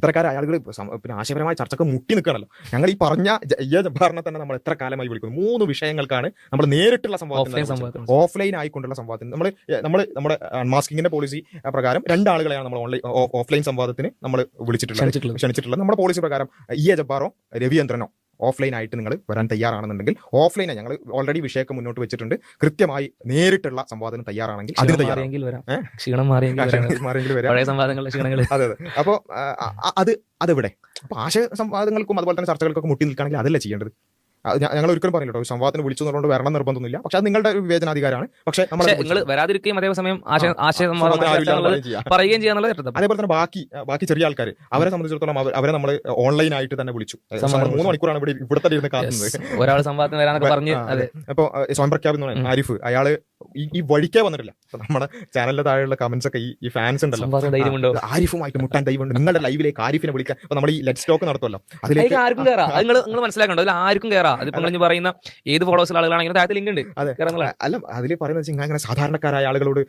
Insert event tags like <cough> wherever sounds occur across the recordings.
ഇത്തരക്കാരായ ആളുകൾ പിന്നെ ആശയപരമായ ചർച്ചക്ക് മുട്ടി നിൽക്കണല്ലോ ഞങ്ങൾ ഈ പറഞ്ഞ ജബ്ബാറിനെ തന്നെ നമ്മൾ എത്ര കാലമായി വിളിക്കുന്നു? മൂന്ന് വിഷയങ്ങൾക്കാണ് നമ്മൾ നേരിട്ടുള്ള സംവാദം. ഓഫ്ലൈൻ ആയിക്കൊണ്ടുള്ള സംവാദത്തിന് നമ്മൾ നമ്മൾ നമ്മുടെ അൺമാസ്കിങ്ങിന്റെ പോളിസി പ്രകാരം രണ്ടാളുകളെയാണ് നമ്മൾ ഓൺലൈൻ ഓഫ്ലൈൻ സംവാദത്തിന് നമ്മൾ വിളിച്ചിട്ടുള്ളത്. ക്ഷണിച്ചിട്ടുള്ളത്. ക്ഷണിച്ചിട്ടുള്ളത്. നമ്മുടെ പോളിസി പ്രകാരം ഇ എ ജബ്ബാറോ രവിചന്ദ്രനോ ഓഫ്ലൈൻ ആയിട്ട് നിങ്ങൾ വരാൻ തയ്യാറാണെന്നുണ്ടെങ്കിൽ ഓഫ്ലൈനാണ് ഞങ്ങൾ ഓൾറെഡി വിഷയമൊക്കെ മുന്നോട്ട് വെച്ചിട്ടുണ്ട്. കൃത്യമായി നേരിട്ടുള്ള സംവാദം തയ്യാറാണെങ്കിൽ അതിന് ക്ഷീണം വരാം. ഏ? ക്ഷീണം മാറിയെങ്കിൽ വരാം. അതെ അതെ. അപ്പോൾ അത് അതെവിടെ? അപ്പൊ ആശയ സംവാദങ്ങൾക്കും അതുപോലെ തന്നെ ചർച്ചകൾക്കൊക്കെ മുട്ടി നിൽക്കുകയാണെങ്കിൽ അതല്ല ചെയ്യേണ്ടത്? ഞങ്ങൾ ഒരിക്കലും പറഞ്ഞില്ല കേട്ടോ. സംവാദത്തിന് വിളിച്ചു എന്നുള്ളത് വരണം നിർബന്ധമൊന്നുമില്ല. പക്ഷെ അത് നിങ്ങളുടെ ഒരു വിവേചനാധികാരമാണ് പക്ഷെ നമ്മൾ നിങ്ങൾ വരാതിരിക്കുകയും അതേസമയം പറയുകയും ചെയ്യാന്നുള്ളത് ഏറ്റവും അതേപോലെ തന്നെ ബാക്കി ബാക്കി ചെറിയ ആൾക്കാർ അവരെ സംബന്ധിച്ചിടത്തോളം അവരെ നമ്മൾ ഓൺലൈൻ ആയിട്ട് തന്നെ വിളിച്ചു. മൂന്ന് മണിക്കൂറാണ് ഇവിടെ ഇവിടെ തന്നെ ഇരുന്ന് കാത്തുന്നത് ഒരാൾ സംവാദത്തിന് വരാനൊക്കെ പറഞ്ഞു അപ്പൊ സ്വയം പ്രഖ്യാപിക്കുന്ന. ആരിഫ്. അയാൾ ഈ വഴിക്കേ വന്നിട്ടില്ല. നമ്മുടെ ചാനലിന്റെ താഴെയുള്ള കമന്റ്സ് ഒക്കെ ഈ ഫാൻസ് ഉണ്ടല്ലോ. ആരിഫുമായിട്ട് മുട്ടാൻ ദൈവമുണ്ട്. നിങ്ങളുടെ ലൈവിലേക്ക് ആരിഫിനെ വിളിക്കാൻ അപ്പൊ നമ്മൾ ഈ ലെറ്റ് സ്റ്റോക്ക് നടത്തുമല്ലോ അതിലേക്ക് ആർക്കും കയറാം നിങ്ങൾ നിങ്ങൾ മനസ്സിലാക്കണ്ടോ? അതിൽ ആർക്കും കയറാം അതിപ്പോ നിങ്ങൾ പറയുന്ന ഏത് ഫോളോവേഴ്സ് ആളുകളാണെങ്കിലും താഴത്തെ ലിങ്ക് ഉണ്ട്. അതെ. അല്ല അതിൽ പറയുന്നത് വെച്ചാൽ ഇങ്ങനെ സാധാരണക്കാരായ ആളുകളോട്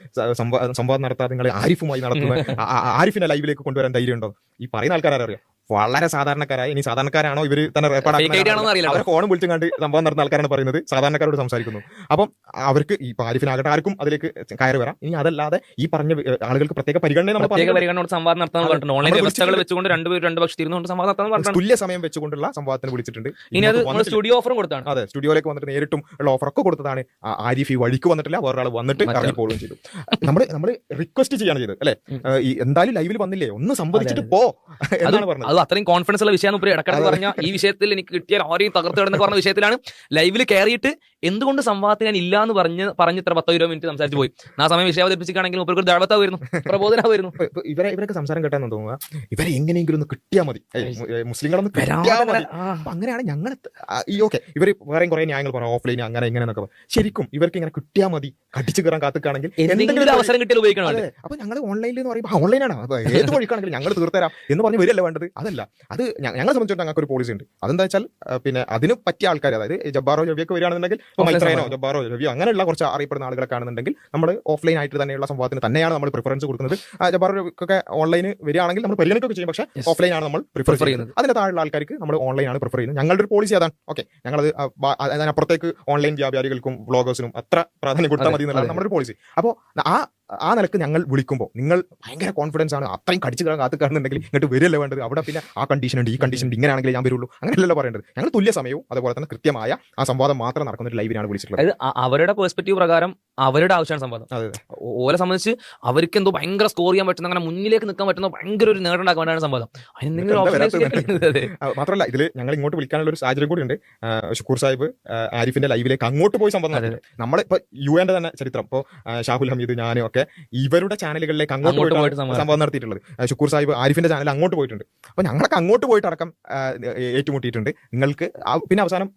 സംവാദം നടത്താതെ നിങ്ങൾ ആരിഫുമായി നടത്തുന്ന <laughs> ആരിഫിനെ ലൈവിലേക്ക് കൊണ്ടുവരാൻ ധൈര്യം ഉണ്ടോ ഈ പറയുന്ന ആൾക്കാരറിയാം വളരെ സാധാരണക്കാരായ ഇനി സാധാരണക്കാരാണോ ഇവർ തന്നെ അവരെ ഫോൺ വിളിച്ചും കണ്ട് സംഭവം നടന്ന ആൾക്കാരാണ് പറയുന്നത്. സാധാരണക്കാരോട് സംസാരിക്കുന്നു. അപ്പം അവർക്ക് ഈ പാരിഫിനാകട്ടെ ആർക്കും അതിലേക്ക് കയറി വരാം. ഇനി അതല്ലാതെ ഈ പറഞ്ഞ ആളുകൾക്ക് പ്രത്യേക പരിഗണന നമ്മൾ പരിഗണനയോട് സംവാദം നടത്താൻ ഓൺലൈൻ വ്യവസ്ഥകൾ വെച്ചുകൊണ്ട് രണ്ടുപേരും രണ്ട് പക്ഷം സംവാദം നടത്താൻ തുല്യ സമയം വെച്ചുകൊണ്ടുള്ള സംവാദത്തിന് വിളിച്ചിട്ടുണ്ട്. ഇനി അത് സ്റ്റുഡിയോ ഓഫറും കൊടുത്താണ്. അതെ സ്റ്റുഡിയോയിലേക്ക് വന്നിട്ട് നേരിട്ടും ഉള്ള ഓഫറൊക്കെ കൊടുത്തതാണ് ആരിഫ് ഈ വഴിക്ക് വന്നിട്ടില്ല. വേറൊരാൾ വന്നിട്ട് ഇറങ്ങി പോവുകയും ചെയ്തു. നമ്മൾ നമ്മൾ റിക്വസ്റ്റ് ചെയ്യാണ് ചെയ്തത്. അല്ലെ? ഈ എന്തായാലും ലൈവിൽ വന്നില്ലേ? ഒന്ന് സംബന്ധിച്ചിട്ട് പോ എന്നാണ് പറഞ്ഞത്. അത്രയും കോൺഫിഡൻസ് ഉള്ള വിഷയം ഇടക്കിടക്ക് പറഞ്ഞ. ഈ വിഷയത്തിൽ എനിക്ക് കിട്ടിയ ആരെയും തകർത്ത് കിടന്ന് പറഞ്ഞ വിഷയത്തിലാണ് ലൈവിൽ കയറിയിട്ട് എന്തുകൊണ്ട് സംവാദത്തിന് ഞാൻ ഇല്ല എന്ന് പറഞ്ഞ് പറഞ്ഞ് ഇത്ര പത്തോ ഇരുപത് മിനിറ്റ് സംസാരിച്ച് പോയി? ആ സമയം വിഷയം ദഴവത്താവുന്നു <laughs> പ്രബോധനാവുന്നു ഇപ്പൊ- ഇപ്പൊ ഇവരെ ഇവരൊക്കെ സംസാരം കേട്ടാന്ന് തോന്നുക ഇവരെ എങ്ങനെയെങ്കിലും ഒന്ന് കിട്ടിയാൽ മതി. മുസ്ലിങ്ങളൊന്നും കിട്ടിയാൽ മതി. അങ്ങനെയാണ് ഞങ്ങൾ ഈ ഓക്കെ. ഇവർ വേറെ കുറെ ന്യായങ്ങൾ പറയാം ഓഫ്ലൈൻ അങ്ങനെ ഇങ്ങനെ എന്നൊക്കെ. ശരിക്കും ഇവർക്ക് ഇങ്ങനെ കിട്ടിയാൽ മതി കടിച്ചു കയറാൻ കാത്തുക്കാണെങ്കിൽ എന്തെങ്കിലും അവസരം കിട്ടിയാൽ ഉപയോഗിക്കണം അപ്പൊ ഞങ്ങൾ ഓൺലൈനിൽ എന്ന് പറയുമ്പോൾ ഓൺലൈനാണ് ഏത് <laughs> വഴിക്കാണെങ്കിലും ഞങ്ങൾ തീർത്തരാം എന്ന് പറഞ്ഞ് വരില്ല വേണ്ടത്? അതല്ല. അത് ഞങ്ങളെ സംബന്ധിച്ചിടത്തോളം ഞങ്ങൾക്ക് ഒരു പോളിസി ഉണ്ട്. അതെന്താ വെച്ചാൽ പിന്നെ അതിന് പറ്റിയ ആൾക്കാർ അതായത് ജബ്ബാറോ ജബിയൊക്കെ വരികയാണെന്നുണ്ടെങ്കിൽ ഇപ്പൊ Offline മൈത്രേനോ. ജബ്ബാറോ രവിയോ അങ്ങനെയുള്ള കുറച്ച് അറിയപ്പെടുന്ന ആളുകളെ കാണുന്നുണ്ടെങ്കിൽ നമ്മൾ ഓഫ്ലൈൻ ആയിട്ട് തന്നെയുള്ള സംഭവത്തിന് തന്നെയാണ് നമ്മൾ പ്രിഫറൻസ് കൊടുക്കുന്നത്. ആ, ജബ്ബാറോ രവിക്കൊക്കെ ഓൺലൈന് വരികയാണെങ്കിൽ നമ്മൾ പരിഗണിക്കുകയൊക്കെ ചെയ്യും. പക്ഷേ. ഓഫ്ലൈൻ ആണ് നമ്മൾ പ്രിഫർ ചെയ്യുന്നത്. അതിന് താഴെയുള്ള ആൾക്കാർക്ക് നമ്മൾ ഓൺലൈൻ ആണ് പ്രിഫർ ചെയ്യുന്നത്. ഞങ്ങളുടെ ഒരു പോളിസി അതാണ്. ഓക്കെ ഞങ്ങളത് അതിനപ്പുറത്തേക്ക് ഓൺലൈൻ വ്യാപാരികൾക്കും വ്ളോഗേഴ്സിനും അത്ര പ്രാധാന്യം കൊടുത്താൽ മതി എന്നുള്ളതാണ് നമ്മുടെ ഒരു പോളിസി അപ്പോൾ ആ ആ നിലയ്ക്ക് ഞങ്ങൾ വിളിക്കുമ്പോൾ നിങ്ങൾ ഭയങ്കര കോൺഫിഡൻസ് ആണ്. അത്രയും കടിച്ചു കിടന്ന് കാത്തു കാണുന്നുണ്ടെങ്കിൽ ഇങ്ങോട്ട് വരില്ല വേണ്ടത്? അവിടെ പിന്നെ ആ കണ്ടീഷൻ ഉണ്ട് ഈ കണ്ടീഷൻ ഉണ്ട്. ഇങ്ങനെയാണെങ്കിൽ ഞാൻ വരുള്ളൂ. അങ്ങനെയല്ലല്ലോ പറയേണ്ടത്. ഞങ്ങൾ തുല്യ സമയവും അതുപോലെ തന്നെ കൃത്യമായ ആ സംവാദം മാത്രം നടക്കുന്ന ഒരു ലൈവിനാണ് വിളിച്ചിട്ടുള്ളത്. അവരുടെ പെർസ്പെക്റ്റീവ് പ്രകാരം അവരുടെ ആവശ്യമാണ് സംവാദം. ഓലെ സംബന്ധിച്ച് അവർക്ക് എന്തോ ഭയങ്കര സ്കോർ ചെയ്യാൻ പറ്റുന്ന അങ്ങനെ മുന്നിലേക്ക് നിൽക്കാൻ പറ്റുന്ന ഭയങ്കര ഒരു നേടുണ്ടാക്കാൻ വേണ്ടിയാണ് സംവാദം. മാത്രമല്ല ഇതിൽ ഞങ്ങൾ ഇങ്ങോട്ട് വിളിക്കാനുള്ള ഒരു സാഹചര്യം കൂടി ഉണ്ട്. ഷുക്കൂർ സാഹിബ് ആരിഫിന്റെ ലൈവിലേക്ക് അങ്ങോട്ട് പോയി സംവാദം. നമ്മൾ ഇപ്പൊ യു എന്റെ തന്നെ ചരിത്രം. ഇപ്പോൾ ഷാഹുൽ ഹമീദ് ഞാനും ഒക്കെ ഇവരുടെ ചാനലുകളിലേക്ക് അങ്ങോട്ട് പോയിട്ട്. സംഭവം നടത്തിയിട്ടുള്ളത്. ഷുക്കൂർ സാഹിബ് ആരിഫിന്റെ ചാനൽ അങ്ങോട്ട് പോയിട്ടുണ്ട്. അപ്പൊ ഞങ്ങളൊക്കെ അങ്ങോട്ട് പോയിട്ട് അടക്കം ഏറ്റുമുട്ടിയിട്ടുണ്ട്. നിങ്ങൾക്ക് പിന്നെ അവസാനം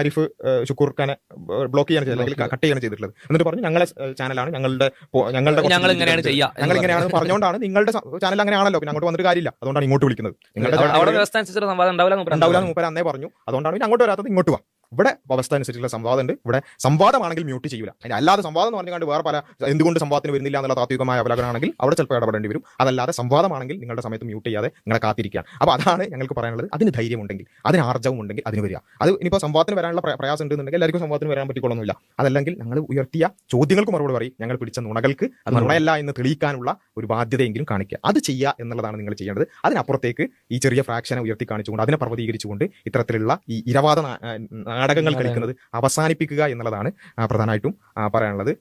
ആരിഫ് ഷുക്കൂർ ഖാനെ ബ്ലോക്ക് ചെയ്യാണ് ചെയ്തത് അല്ലെങ്കിൽ കട്ട് ചെയ്യാണ് ചെയ്തിട്ടുള്ളത്. എന്നിട്ട് പറഞ്ഞു ഞങ്ങളെ ചാനലാണ് ഞങ്ങളുടെ ഞങ്ങളുടെ ഞങ്ങൾ ഇങ്ങനെയാണ് ചെയ്യുക ഞങ്ങൾ ഇങ്ങനെയാണ് പറഞ്ഞുകൊണ്ടാണ് നിങ്ങളുടെ ചാനൽ അങ്ങനെയാണല്ലോ. പിന്നെ അങ്ങോട്ട് വന്നിട്ട് കാര്യമില്ല. അതുകൊണ്ടാണ് ഇങ്ങോട്ട് വിളിക്കുന്നത്. നിങ്ങളുടെ ഉണ്ടാവില്ല എന്ന് മൂപ്പര് അന്നേ പറഞ്ഞു. അതുകൊണ്ടാണ് അങ്ങോട്ട് വരാത്തത് ഇങ്ങോട്ട് വാ. ഇവിടെ അവസ്ഥ അനുസരിച്ചുള്ള സംവാദം ഉണ്ട് ഇവിടെ സംവാദമാണെങ്കിൽ മ്യൂട്ട് ചെയ്യില്ല അതിന് അല്ലാതെ സംവാദം എന്ന് പറഞ്ഞുകൊണ്ട് വേറെ പല എന്തുകൊണ്ട് സംവാദത്തിന് വരുന്നില്ല എന്നുള്ള താത്വികമായ അവലോകനമാണെങ്കിൽ അവിടെ ചിലപ്പോൾ ഇടപെടേണ്ടി വരും. അതല്ലാതെ സംവാദമാണെങ്കിൽ നിങ്ങളുടെ സമയത്ത് മ്യൂട്ട് ചെയ്യാതെ നിങ്ങളെ കാത്തിരിക്കുകയാണ്. അപ്പോൾ അതാണ് ഞങ്ങൾക്ക് പറയാനുള്ളത്. അതിന് ധൈര്യമുണ്ടെങ്കിൽ അതിന് ആർജവം ഉണ്ടെങ്കിൽ അതിന് വരിക. അത് ഇനിയിപ്പോൾ സംവാദത്തിന് വരാനുള്ള പ്ര- പ്രയാസം ഉണ്ടെന്നുണ്ടെങ്കിൽ എല്ലാവർക്കും സംവാദത്തിന് വരാൻ പറ്റിക്കൊള്ളുന്നില്ല. അതല്ലെങ്കിൽ ഞങ്ങൾ ഉയർത്തിയ ചോദ്യങ്ങൾക്ക് മറുപടി പറയും. ഞങ്ങൾ പിടിച്ച നുണകൾക്ക് അത് നുണയല്ല എന്ന് തെളിയിക്കാനുള്ള ഒരു ബാധ്യതയെങ്കിലും കാണിക്കുക. അത് ചെയ്യുക എന്നുള്ളതാണ് നിങ്ങൾ ചെയ്യേണ്ടത്. അതിനപ്പുറത്തേക്ക് ഈ ചെറിയ ഫ്രാക്ഷനെ ഉയർത്തി കാണിച്ചുകൊണ്ട് അതിനെ പർവതീകരിച്ചുകൊണ്ട് ഇത്തരത്തിലുള്ള ഈ ഇരവാദ നാടകങ്ങൾ. കളിക്കുന്നത് അവസാനിപ്പിക്കുക എന്നുള്ളതാണ് പ്രധാനമായിട്ടും പറയാനുള്ളത്